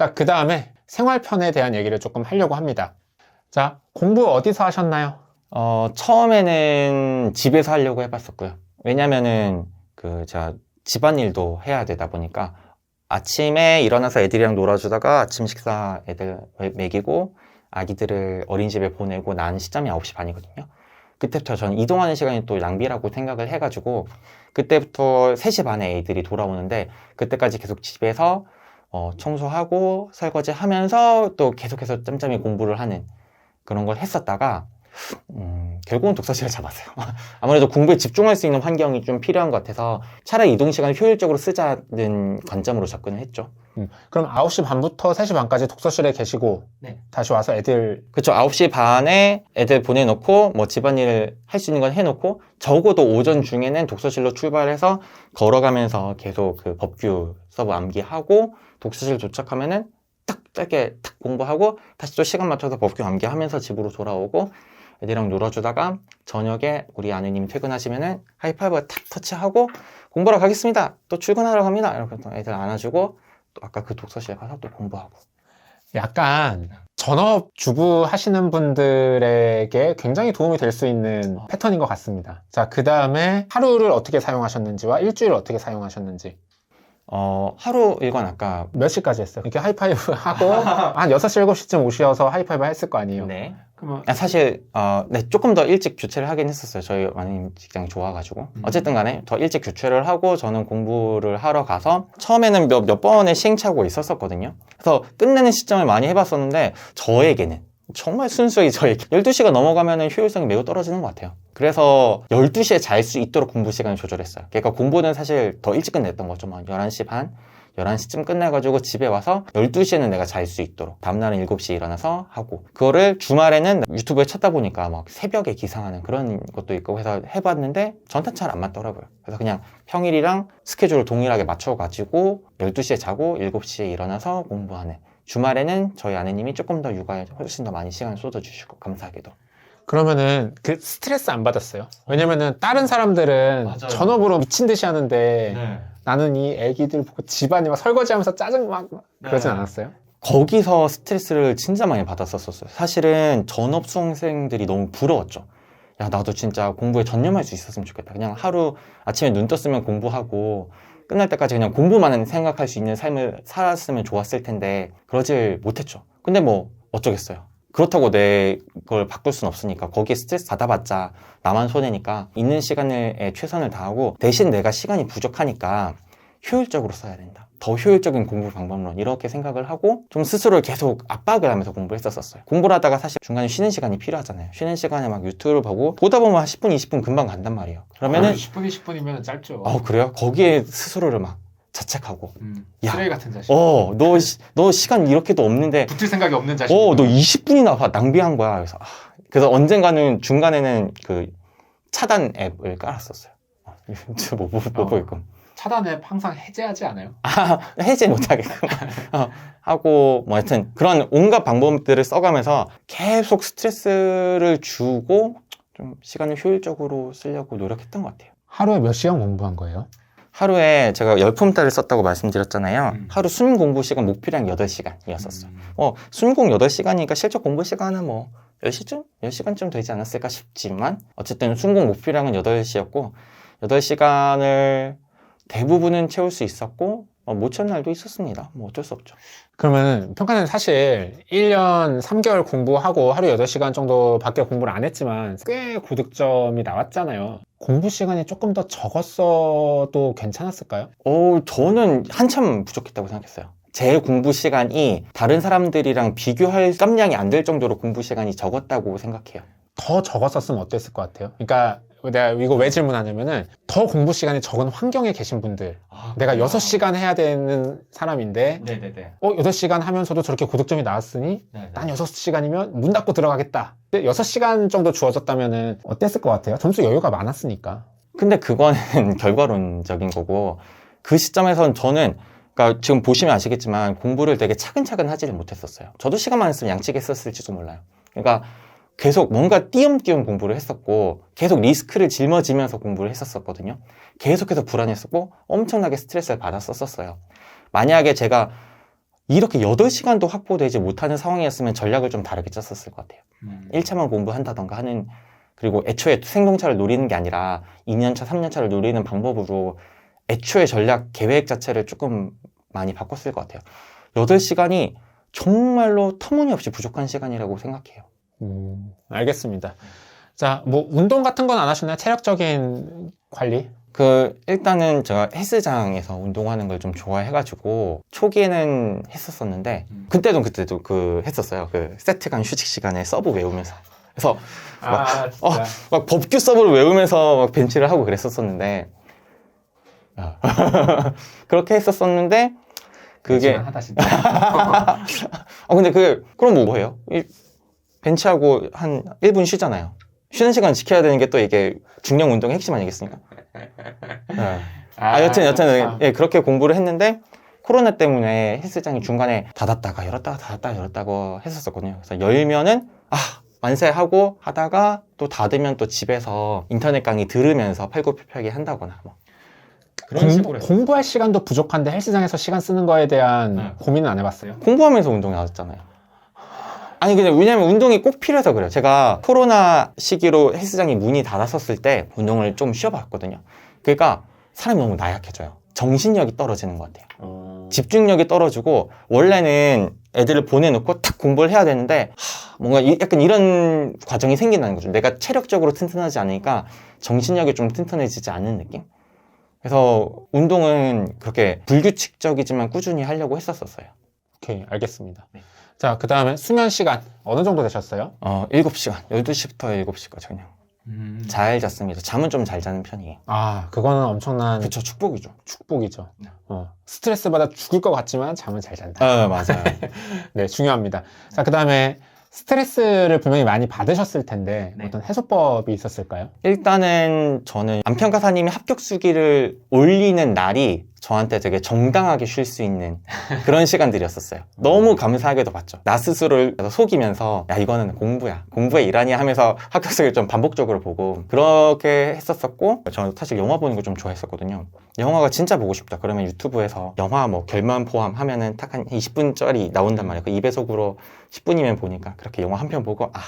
자, 그 다음에 생활편에 대한 얘기를 조금 하려고 합니다. 자, 공부 어디서 하셨나요? 어, 처음에는 집에서 하려고 해봤었고요. 왜냐면은 그 제가 집안일도 해야 되다 보니까 아침에 일어나서 애들이랑 놀아주다가 아침 식사 애들 먹이고 아기들을 어린이집에 보내고 난 시점이 9시 반이거든요. 그때부터 저는 이동하는 시간이 또 낭비라고 생각을 해가지고 그때부터 3시 반에 애들이 돌아오는데 그때까지 계속 집에서 어, 청소하고 설거지 하면서 또 계속해서 짬짬이 공부를 하는 그런 걸 했었다가 음, 결국은 독서실을 잡았어요. 아무래도 공부에 집중할 수 있는 환경이 좀 필요한 것 같아서 차라리 이동 시간을 효율적으로 쓰자는 관점으로 접근을 했죠. 음, 그럼 9시 반부터 3시 반까지 독서실에 계시고 네. 다시 와서 애들 그쵸. 9시 반에 애들 보내놓고 뭐 집안일 할 수 있는 건 해놓고 적어도 오전 중에는 독서실로 출발해서 걸어가면서 계속 그 법규 서브 암기하고 독서실 도착하면은 딱 짧게 탁 공부하고 다시 또 시간 맞춰서 법규 암기하면서 집으로 돌아오고 애들이랑 놀아주다가 저녁에 우리 아내님이 퇴근하시면은 하이파이브 탁 터치하고 공부하러 가겠습니다. 또 출근하러 갑니다. 이렇게 또 애들 안아주고 또 아까 그 독서실에 가서 또 공부하고. 약간 전업 주부 하시는 분들에게 굉장히 도움이 될 수 있는 패턴인 것 같습니다. 자, 그 다음에 하루를 어떻게 사용하셨는지와 일주일을 어떻게 사용하셨는지. 어, 하루 일과는 아까 몇 시까지 했어요? 이렇게 하이파이브 하고 한 6시, 7시쯤 오셔서 하이파이브 했을 거 아니에요? 네. 그러면 아, 사실 어, 네, 조금 더 일찍 교체를 하긴 했었어요. 저희 많이 직장이 좋아가지고 음. 어쨌든 간에 더 일찍 교체를 하고 저는 공부를 하러 가서 처음에는 몇, 몇 번의 시행착오가 있었었거든요. 그래서 끝내는 시점을 많이 해봤었는데 저에게는 정말 순수하게 저에게 12시가 넘어가면 효율성이 매우 떨어지는 것 같아요. 그래서 12시에 잘 수 있도록 공부 시간을 조절했어요. 그러니까 공부는 사실 더 일찍 끝냈던 거죠. 막 11시 반, 11시쯤 끝내가지고 집에 와서 12시에는 내가 잘 수 있도록 다음날은 7시에 일어나서 하고 그거를 주말에는 유튜브에 찾다 보니까 막 새벽에 기상하는 그런 것도 있고 해서 해봤는데 전탄 잘 안 맞더라고요 그래서 그냥 평일이랑 스케줄을 동일하게 맞춰가지고 12시에 자고 7시에 일어나서 공부하는 주말에는 저희 아내님이 조금 더 육아에 훨씬 더 많이 시간을 쏟아주시고 감사하게도 그러면은 그 스트레스 안 받았어요? 왜냐면은 다른 사람들은 맞아요. 전업으로 미친 듯이 하는데 나는 이 애기들 보고 집안이 막 설거지하면서 짜증 막 그러진 네. 않았어요? 거기서 스트레스를 진짜 많이 받았었어요. 사실은 전업 수험생들이 너무 부러웠죠. 야, 나도 진짜 공부에 전념할 수 있었으면 좋겠다. 그냥 하루 아침에 눈 떴으면 공부하고 끝날 때까지 그냥 공부만 생각할 수 있는 삶을 살았으면 좋았을 텐데 그러질 못했죠. 근데 뭐 어쩌겠어요. 그렇다고 내 걸 바꿀 순 없으니까 거기에 스트레스 받아봤자 나만 손해니까 있는 시간에 최선을 다하고 대신 내가 시간이 부족하니까 효율적으로 써야 된다. 더 효율적인 공부 방법론 이렇게 생각을 하고 좀 스스로를 계속 압박을 하면서 공부를 했었어요. 공부를 하다가 사실 중간에 쉬는 시간이 필요하잖아요. 쉬는 시간에 막 유튜브를 보고 보다 보면 한 10분, 20분 금방 간단 말이에요. 그러면은 10분, 20분이면 짧죠. 어 그래요? 거기에 스스로를 막 자책하고 음, 야. 쓰레기 같은 자식. 어 너 너 시간 이렇게도 없는데 붙을 생각이 없는 자식. 어 너 20분이나 낭비한 거야. 그래서 아, 그래서 언젠가는 중간에는 그 차단 앱을 깔았었어요. 어, 뭐, 뭐, 뭐 어. 보이끔. 차단 앱 항상 해제하지 않아요? 아, 해제 못하게끔 어, 하고 뭐 하여튼 그런 온갖 방법들을 써가면서 계속 스트레스를 주고 좀 시간을 효율적으로 쓰려고 노력했던 것 같아요. 하루에 몇 시간 공부한 거예요? 하루에 제가 열품달을 썼다고 말씀드렸잖아요. 음. 하루 순 공부 시간 목표량 8시간이었었어요. 어, 순공 8시간이니까 실적 공부 시간은 뭐 10시쯤? 10시간쯤 되지 않았을까 싶지만 어쨌든 순공 목표량은 8시였고 8시간을 대부분은 채울 수 있었고 어, 못 채운 날도 있었습니다. 뭐 어쩔 수 없죠. 그러면 평가는 사실 1년 3개월 공부하고 하루 8시간 정도밖에 공부를 안 했지만 꽤 고득점이 나왔잖아요. 공부 시간이 조금 더 적었어도 괜찮았을까요? 어, 저는 한참 부족했다고 생각했어요. 제 공부 시간이 다른 사람들이랑 비교할 깜냥이 안 될 정도로 공부 시간이 적었다고 생각해요. 더 적었었으면 어땠을 것 같아요? 그러니까 내가 이거 왜 질문하냐면은 더 공부 시간이 적은 환경에 계신 분들 내가 6시간 해야 되는 사람인데 네네네. 어 8시간 하면서도 저렇게 고득점이 나왔으니 난 6시간이면 문 닫고 들어가겠다. 6시간 정도 주어졌다면은 어땠을 것 같아요? 점수 여유가 많았으니까. 근데 그거는 결과론적인 거고 그 시점에선 저는 그러니까 지금 보시면 아시겠지만 공부를 되게 차근차근 하지를 못했었어요. 저도 시간만 있으면 양치기 했었을지도 몰라요. 그러니까 계속 뭔가 띄엄띄엄 공부를 했었고 계속 리스크를 짊어지면서 공부를 했었었거든요. 계속해서 불안했었고 엄청나게 스트레스를 받았었어요. 만약에 제가 이렇게 8시간도 확보되지 못하는 상황이었으면 전략을 좀 다르게 짰었을 것 같아요. 음. 1차만 공부한다던가 하는 그리고 애초에 생동차를 노리는 게 아니라 2년차, 3년차를 노리는 방법으로 애초에 전략 계획 자체를 조금 많이 바꿨을 것 같아요. 8시간이 정말로 터무니없이 부족한 시간이라고 생각해요. 음, 알겠습니다. 자, 뭐 운동 같은 건 안 하셨나요? 체력적인 관리? 그 일단은 제가 헬스장에서 운동하는 걸 좀 좋아해가지고 초기에는 했었었는데 음. 그때도 그때도 그 했었어요. 그 세트간 휴식 시간에 서브 외우면서 그래서 아, 어, 막 법규 서브를 외우면서 막 벤치를 하고 그랬었었는데 아. 그렇게 했었었는데 그게 하다 진짜. 어 근데 그 그럼 뭐 뭐예요? 이 벤치하고 한 1분 쉬잖아요. 쉬는 시간 지켜야 되는 게 또 이게 중량 운동의 핵심 아니겠습니까? 네. 아, 여튼, 여튼, 예, 그렇게 공부를 했는데, 코로나 때문에 헬스장이 중간에 닫았다가 열었다가 닫았다가 열었다고 했었거든요. 그래서 열면은, 아, 만세 하고 하다가 또 닫으면 또 집에서 인터넷 강의 들으면서 팔굽혀펴기 한다거나, 뭐. 그런 공부, 식으로. 했어요. 공부할 시간도 부족한데 헬스장에서 시간 쓰는 거에 대한 네. 고민은 안 해봤어요? 공부하면서 운동 나왔잖아요. 아니, 근데 왜냐면 운동이 꼭 필요해서 그래요. 제가 코로나 시기로 헬스장이 문이 닫았었을 때 운동을 좀 쉬어봤거든요. 그러니까 사람이 너무 나약해져요. 정신력이 떨어지는 것 같아요. 어... 집중력이 떨어지고 원래는 애들을 보내놓고 탁 공부를 해야 되는데 하, 뭔가 이- 약간 이런 과정이 생긴다는 거죠. 내가 체력적으로 튼튼하지 않으니까 정신력이 좀 튼튼해지지 않는 느낌? 그래서 운동은 그렇게 불규칙적이지만 꾸준히 하려고 했었었어요. 오케이, 알겠습니다. 네. 자, 그 다음에 수면 시간 어느 정도 되셨어요? 어, 7시간, 12시부터 7시까지 그냥 음. 잘 잤습니다. 잠은 좀 잘 자는 편이에요. 아, 그거는 엄청난 그쵸, 축복이죠. 축복이죠. 네. 어, 스트레스 받아 죽을 것 같지만 잠은 잘 잔다. 아, 맞아요. 네, 중요합니다. 자, 그 다음에 스트레스를 분명히 많이 받으셨을 텐데 네. 어떤 해소법이 있었을까요? 일단은 저는 안평가사님이 합격 수기를 올리는 날이 저한테 되게 정당하게 쉴 수 있는 그런 시간들이었었어요. 너무 감사하게도 봤죠. 나 스스로를 속이면서 야 이거는 공부야, 공부의 일환이야 하면서 합격 수기를 좀 반복적으로 보고 그렇게 했었었고 저는 사실 영화 보는 거 좀 좋아했었거든요. 영화가 진짜 보고 싶다. 그러면 유튜브에서 영화 뭐 결말 포함 하면은 딱 한 20분짜리 나온단 말이에요. 그 2배속으로 10분이면 보니까 그렇게 영화 한 편 보고 아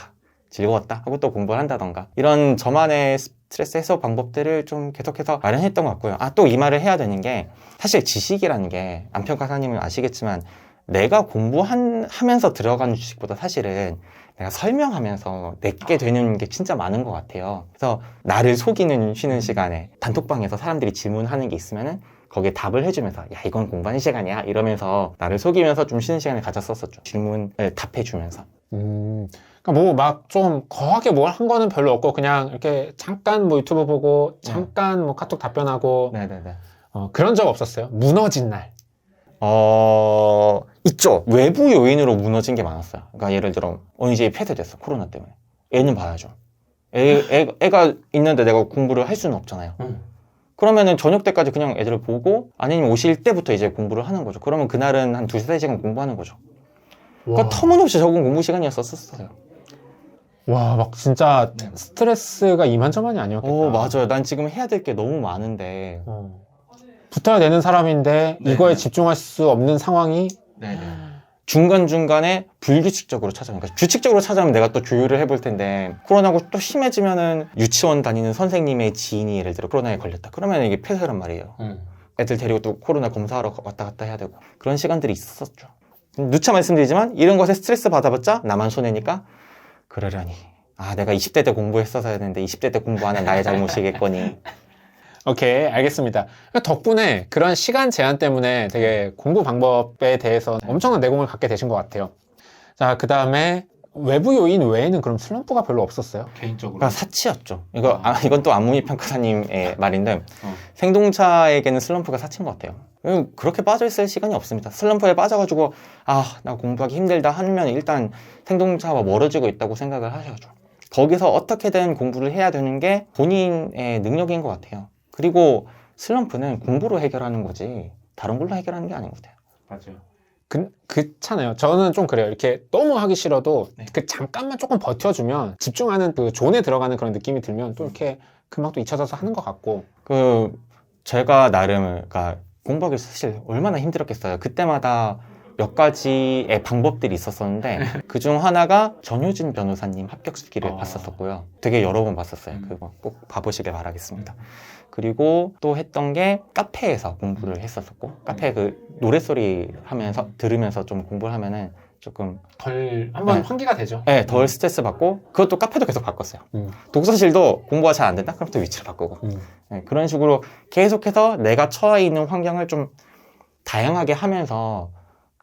즐거웠다 하고 또 공부를 한다던가 이런 저만의 스트레스 해소 방법들을 좀 계속해서 마련했던 것 같고요. 아 또 이 말을 해야 되는 게 사실 지식이라는 게 안평가사님은 아시겠지만 내가 공부하면서 들어가는 지식보다 사실은 내가 설명하면서 내게 되는 게 진짜 많은 것 같아요. 그래서 나를 속이는 쉬는 시간에 단톡방에서 사람들이 질문하는 게 있으면은 거기에 답을 해주면서 야 이건 공부하는 시간이야 이러면서 나를 속이면서 좀 쉬는 시간을 가졌었었죠. 질문을 답해주면서. 음, 그러니까 뭐 막 좀 거하게 뭘 한 거는 별로 없고 그냥 이렇게 잠깐 뭐 유튜브 보고 잠깐 뭐 카톡 답변하고 네네네. 어, 그런 적 없었어요? 무너진 날. 어, 있죠. 외부 요인으로 무너진 게 많았어요. 그러니까 예를 들어, 어느 집이 폐쇄됐어. 코로나 때문에. 애는 봐야죠. 애, 애, 애 가 있는데 내가 공부를 할 수는 없잖아요. 음. 그러면은 저녁 때까지 그냥 애들을 보고, 아니면 오실 때부터 이제 공부를 하는 거죠. 그러면 그날은 한 두세 시간 공부하는 거죠. 그러니까 터무니없이 적은 공부 시간이었었어요. 와, 막 진짜 네. 스트레스가 이만저만이 아니었겠다. 어, 맞아요. 난 지금 해야 될 게 너무 많은데. 어. 붙어야 되는 사람인데 네. 이거에 집중할 수 없는 상황이 네 네. 중간중간에 불규칙적으로 찾아오니까 그러니까 규칙적으로 찾아오면 내가 또 조율을 해볼 텐데 코로나가 또 심해지면은 유치원 다니는 선생님의 지인이 예를 들어 코로나에 걸렸다 그러면 이게 폐쇄란 말이에요 음. 애들 데리고 또 코로나 검사하러 왔다 갔다 해야 되고 그런 시간들이 있었죠 누차 말씀드리지만 이런 것에 스트레스 받아봤자 나만 손해니까 그러려니 아 내가 20대 때 공부했어서 했는데 20대 때 공부하는 나의 잘못이겠거니 오케이, 알겠습니다. 덕분에 그런 시간 제한 때문에 되게 공부 방법에 대해서 엄청난 내공을 갖게 되신 것 같아요. 자, 그 다음에 외부 요인 외에는 그럼 슬럼프가 별로 없었어요? 개인적으로. 그러니까 사치였죠 이거 아, 이건 또 안무미 평가사님의 말인데 어. 생동차에게는 슬럼프가 사치인 것 같아요. 음, 그렇게 빠져 있을 시간이 없습니다. 슬럼프에 빠져가지고, 아, 나 공부하기 힘들다 하면 일단 생동차와 멀어지고 있다고 생각을 하셔야죠. 거기서 어떻게든 공부를 해야 되는 게 본인의 능력인 것 같아요. 그리고 슬럼프는 공부로 해결하는 거지, 다른 걸로 해결하는 게 아닌 것 같아요. 맞아요. 그, 그렇잖아요. 저는 좀 그래요. 이렇게 너무 하기 싫어도 네. 그 잠깐만 조금 버텨주면 집중하는 그 존에 들어가는 그런 느낌이 들면 또 이렇게 금방 또 잊혀져서 하는 것 같고. 그, 제가 나름, 그러니까 공부하기 사실 얼마나 힘들었겠어요. 그때마다 몇 가지의 방법들이 있었었는데 그중 하나가 전효진 변호사님 합격수기를 어. 봤었었고요. 되게 여러 번 봤었어요. 음. 그거 꼭 봐보시길 바라겠습니다. 그리고 또 했던 게 카페에서 공부를 했었었고 카페 그 노래소리 하면서 들으면서 좀 공부를 하면은 조금 덜 한번 네. 환기가 되죠. 네, 덜 스트레스 받고 그것도 카페도 계속 바꿨어요. 음. 독서실도 공부가 잘 안 된다? 그럼 또 위치를 바꾸고 음. 네, 그런 식으로 계속해서 내가 처해 있는 환경을 좀 다양하게 하면서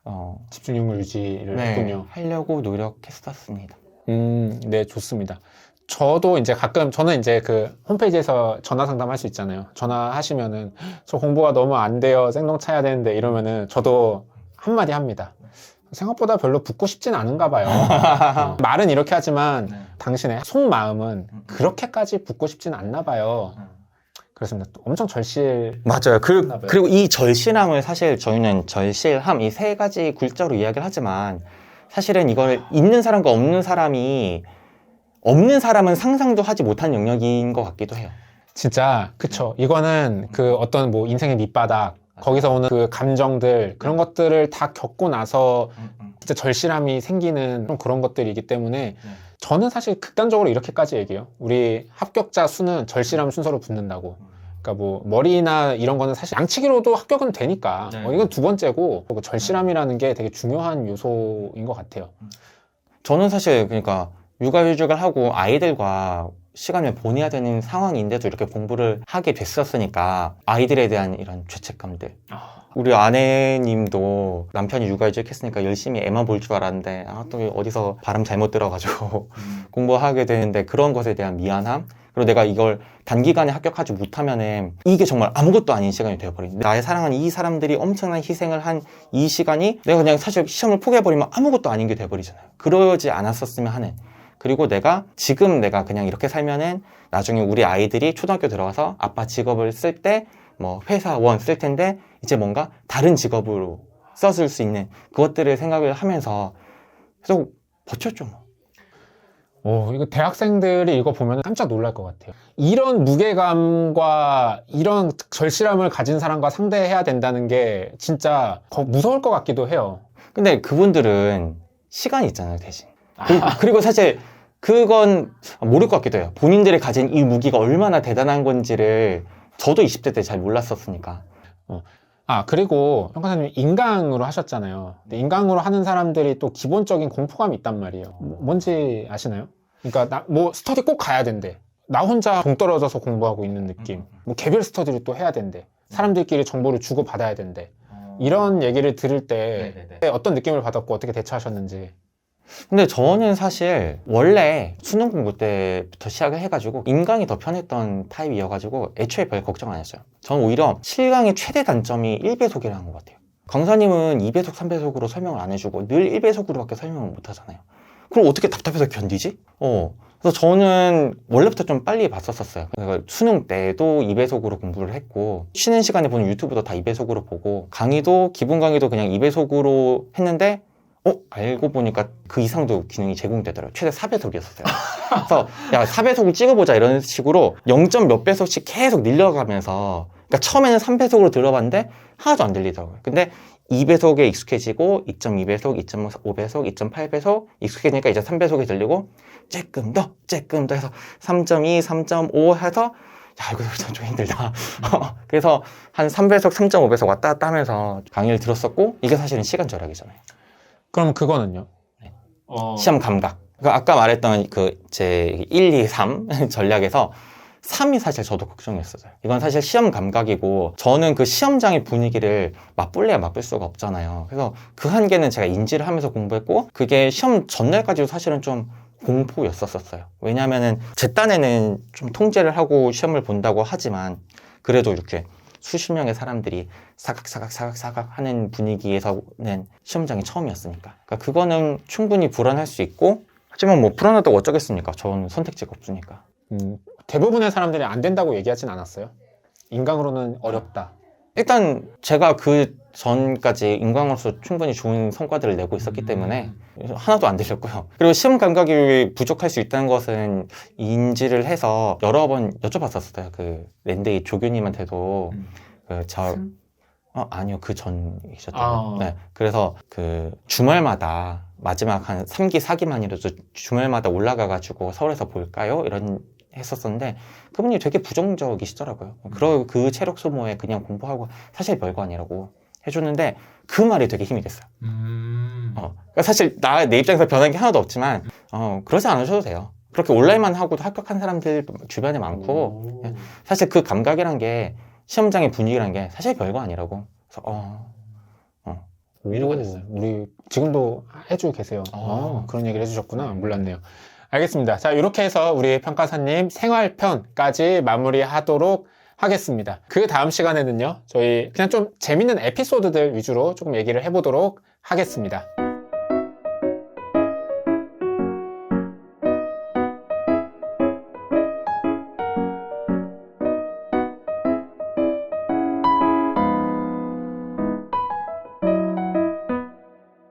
어, 집중력을 유지를 네, 했군요. 하려고 노력했었습니다. 음, 네, 좋습니다. 저도 이제 가끔 저는 이제 그 홈페이지에서 전화 상담할 수 있잖아요. 전화하시면은 저 공부가 너무 안 돼요. 생동 차야 되는데 이러면은 저도 한마디 합니다. 생각보다 별로 붙고 싶진 않은가 봐요. 어, 말은 이렇게 하지만 당신의 속마음은 그렇게까지 붙고 싶진 않나 봐요. 그렇습니다. 또 엄청 절실. 맞아요. 그, 봐요. 그리고 이 절실함을 사실 저희는 절실함 이 세 가지 글자로 이야기를 하지만 사실은 이걸 있는 사람과 없는 사람이 없는 사람은 상상도 하지 못한 영역인 것 같기도 해요. 진짜 그쵸. 이거는 그 어떤 뭐 인생의 밑바닥 거기서 오는 그 감정들 그런 것들을 다 겪고 나서 진짜 절실함이 생기는 좀 그런 것들이기 때문에 저는 사실 극단적으로 이렇게까지 얘기해요. 우리 합격자 수는 절실함 순서로 붙는다고. 그러니까 뭐 머리나 이런 거는 사실 양치기로도 합격은 되니까 네. 어, 이건 두 번째고 그 절실함이라는 게 되게 중요한 요소인 것 같아요. 저는 사실 그러니까 육아휴직을 하고 아이들과 시간을 보내야 되는 상황인데도 이렇게 공부를 하게 됐었으니까 아이들에 대한 이런 죄책감들 우리 아내님도 남편이 육아휴직 했으니까 열심히 애만 볼 줄 알았는데 아, 또 어디서 바람 잘못 들어가지고 공부하게 되는데 그런 것에 대한 미안함 그리고 내가 이걸 단기간에 합격하지 못하면은 이게 정말 아무것도 아닌 시간이 되어버린. 나의 사랑하는 이 사람들이 엄청난 희생을 한 이 시간이 내가 그냥 사실 시험을 포기해버리면 아무것도 아닌 게 돼버리잖아요. 그러지 않았었으면 하는. 그리고 내가 지금 내가 그냥 이렇게 살면은 나중에 우리 아이들이 초등학교 들어가서 아빠 직업을 쓸 때 뭐 회사원 쓸 텐데 이제 뭔가 다른 직업으로 써줄 수 있는 그것들을 생각을 하면서 계속 버텼죠 뭐. 오, 이거 대학생들이 이거 보면 깜짝 놀랄 것 같아요. 이런 무게감과 이런 절실함을 가진 사람과 상대해야 된다는 게 진짜 거- 무서울 것 같기도 해요. 근데 그분들은 시간이 있잖아요 대신 그리고, 그리고 사실 그건 모를 것 같기도 해요 본인들이 가진 이 무기가 얼마나 대단한 건지를 저도 20대 때 잘 몰랐었으니까 아, 그리고 평가사님 인강으로 하셨잖아요. 근데 인강으로 하는 사람들이 또 기본적인 공포감이 있단 말이에요. 뭐- 뭔지 아시나요? 그러니까 나, 뭐 스터디 꼭 가야 된대. 나 혼자 동떨어져서 공부하고 있는 느낌. 뭐 개별 스터디를 또 해야 된대. 사람들끼리 정보를 주고 받아야 된대. 이런 얘기를 들을 때 어떤 느낌을 받았고 어떻게 대처하셨는지. 근데 저는 사실 원래 수능 공부 때부터 시작을 해가지고 인강이 더 편했던 타입이어가지고 애초에 별 걱정 안 했어요. 저는 오히려 실강의 최대 단점이 1배속이라는 것 같아요. 강사님은 2배속, 3배속으로 설명을 안 해주고 늘 1배속으로밖에 설명을 못 하잖아요. 그럼 어떻게 답답해서 견디지? 어. 그래서 저는 원래부터 좀 빨리 봤었었어요. 그러니까 수능 때도 2배속으로 공부를 했고 쉬는 시간에 보는 유튜브도 다 2배속으로 보고 강의도 기본 강의도 그냥 2배속으로 했는데 어? 알고 보니까 그 이상도 기능이 제공되더라고요. 최대 4배속이었어요. 그래서 야 4배속을 찍어보자 이런 식으로 0. 몇 배속씩 계속 늘려가면서 그러니까 처음에는 3배속으로 들어봤는데 하나도 안 들리더라고요. 근데 2배속에 익숙해지고 2.2배속, 2.5배속, 2.8배속 익숙해지니까 이제 3배속이 들리고 조금 더, 조금 더 해서 3.2, 3.5 해서 야 이거 좀 힘들다. 그래서 한 3배속, 3.5배속 왔다 갔다 하면서 강의를 들었었고 이게 사실은 시간 절약이잖아요. 그럼 그거는요? 네. 어, 시험 감각. 그러니까 아까 말했던 그 제 1, 2, 3 전략에서 3이 사실 저도 걱정했어요. 이건 사실 시험 감각이고 저는 그 시험장의 분위기를 맛볼래야 맛볼 수가 없잖아요. 그래서 그 한계는 제가 인지를 하면서 공부했고 그게 시험 전날까지도 사실은 좀 공포였었어요. 왜냐하면은 제 딴에는 좀 통제를 하고 시험을 본다고 하지만 그래도 이렇게 수십 명의 사람들이 사각 사각 사각 사각 하는 분위기에서는 시험장이 처음이었으니까. 그러니까 그거는 충분히 불안할 수 있고 하지만 뭐 불안하다고 어쩌겠습니까? 저는 선택지가 없으니까. 음, 대부분의 사람들이 안 된다고 얘기하진 않았어요. 인강으로는 어렵다. 일단 제가 그 전까지 인강으로서 충분히 좋은 성과들을 내고 있었기 때문에 하나도 안 들렸고요. 그리고 시험 감각이 부족할 수 있다는 것은 인지를 해서 여러 번 여쭤봤었어요. 그 랜데이 조교님한테도 그 저, 어, 아니요. 그 전이셨던 아. 네. 그래서 그 주말마다 마지막 한 3기, 4기만이라도 주말마다 올라가가지고 서울에서 볼까요? 이런 했었었는데 그분이 되게 부정적이시더라고요. 그러 그 체력 소모에 그냥 공부하고 사실 별거 아니라고 해줬는데 그 말이 되게 힘이 됐어요. 음. 어. 그러니까 사실 나 내 입장에서 변한 게 하나도 없지만 어, 그러지 않으셔도 돼요. 그렇게 온라인만 하고도 합격한 사람들 주변에 많고 오. 사실 그 감각이란 게 시험장의 분위기란 게 사실 별거 아니라고. 그래서 어, 위로가 됐어요. 우리 지금도 해주고 계세요. 아. 어, 그런 얘기를 해주셨구나. 몰랐네요. 알겠습니다. 자, 이렇게 해서 우리 평가사님 생활편까지 마무리하도록 하겠습니다. 그 다음 시간에는요, 저희 그냥 좀 재밌는 에피소드들 위주로 조금 얘기를 해보도록 하겠습니다.